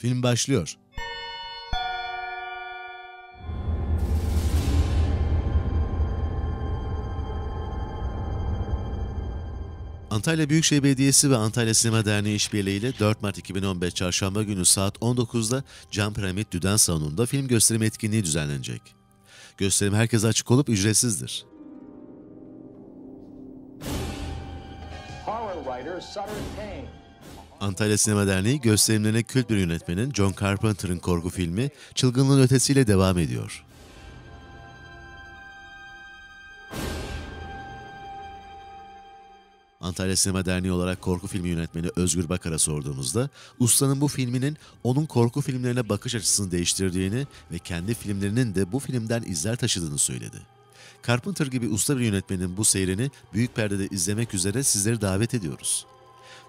Film başlıyor. Antalya Büyükşehir Belediyesi ve Antalya Sinema Derneği işbirliğiyle 4 Mart 2015 Çarşamba günü saat 19'da Cam Piramit Düden Salonu'nda film gösterimi etkinliği düzenlenecek. Gösterim herkese açık olup ücretsizdir. Horror writer Sutter Kane. Antalya Sinema Derneği gösterimlerine kült bir yönetmenin John Carpenter'ın korku filmi Çılgınlığın Ötesiyle devam ediyor. Antalya Sinema Derneği olarak korku filmi yönetmeni Özgür Bakar'a sorduğumuzda ustanın bu filminin onun korku filmlerine bakış açısını değiştirdiğini ve kendi filmlerinin de bu filmden izler taşıdığını söyledi. Carpenter gibi usta bir yönetmenin bu seyrini büyük perdede izlemek üzere sizleri davet ediyoruz.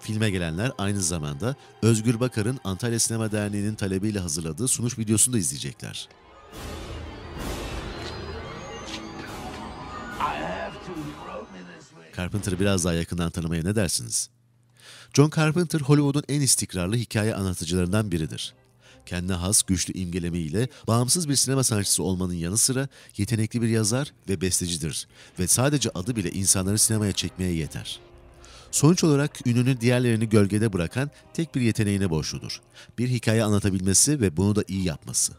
Filme gelenler aynı zamanda Özgür Bakar'ın Antalya Sinema Derneği'nin talebiyle hazırladığı sunuş videosunu da izleyecekler. Carpenter'ı biraz daha yakından tanımaya ne dersiniz? John Carpenter, Hollywood'un en istikrarlı hikaye anlatıcılarından biridir. Kendine has güçlü imgelemiyle bağımsız bir sinema sanatçısı olmanın yanı sıra yetenekli bir yazar ve bestecidir ve sadece adı bile insanları sinemaya çekmeye yeter. Sonuç olarak ününü diğerlerini gölgede bırakan tek bir yeteneğine borçludur. Bir hikaye anlatabilmesi ve bunu da iyi yapması.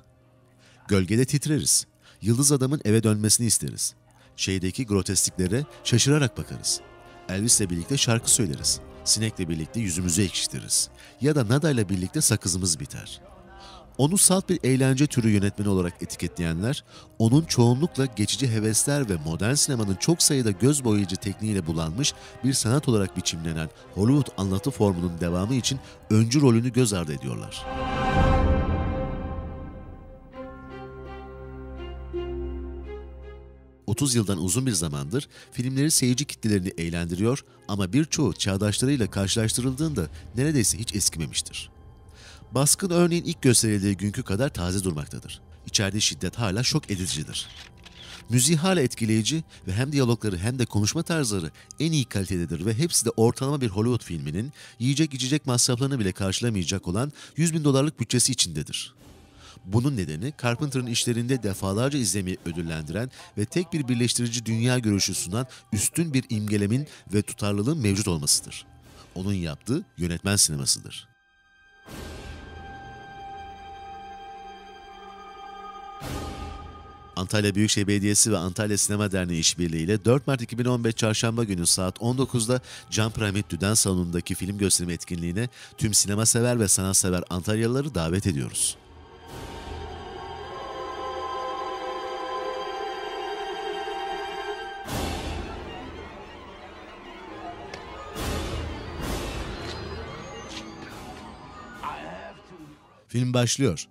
Gölgede titreriz. Yıldız adamın eve dönmesini isteriz. Şeydeki groteskliklere şaşırarak bakarız. Elvis'le birlikte şarkı söyleriz. Sinek'le birlikte yüzümüzü ekşitiririz. Ya da Nada'yla birlikte sakızımız biter. Onu salt bir eğlence türü yönetmeni olarak etiketleyenler, onun çoğunlukla geçici hevesler ve modern sinemanın çok sayıda göz boyayıcı tekniğiyle bulanmış bir sanat olarak biçimlenen Hollywood anlatı formunun devamı için öncü rolünü göz ardı ediyorlar. ...30 yıldan uzun bir zamandır filmleri seyirci kitlelerini eğlendiriyor ama birçoğu çağdaşlarıyla karşılaştırıldığında neredeyse hiç eskimemiştir. Baskın örneğin ilk gösterildiği günkü kadar taze durmaktadır. İçerdiği şiddet hala şok edicidir. Müziği hala etkileyici ve hem diyalogları hem de konuşma tarzları en iyi kalitededir ve hepsi de ortalama bir Hollywood filminin yiyecek içecek masraflarını bile karşılamayacak olan 100 bin dolarlık bütçesi içindedir. Bunun nedeni Carpenter'ın işlerinde defalarca izlemeyi ödüllendiren ve tek bir birleştirici dünya görüşü sunan üstün bir imgelemin ve tutarlılığın mevcut olmasıdır. Onun yaptığı yönetmen sinemasıdır. Antalya Büyükşehir Belediyesi ve Antalya Sinema Derneği işbirliğiyle 4 Mart 2015 Çarşamba günü saat 19'da Can Piramit Düden Salonu'ndaki film gösterimi etkinliğine tüm sinema sever ve sanatsever Antalyalıları davet ediyoruz. Film başlıyor.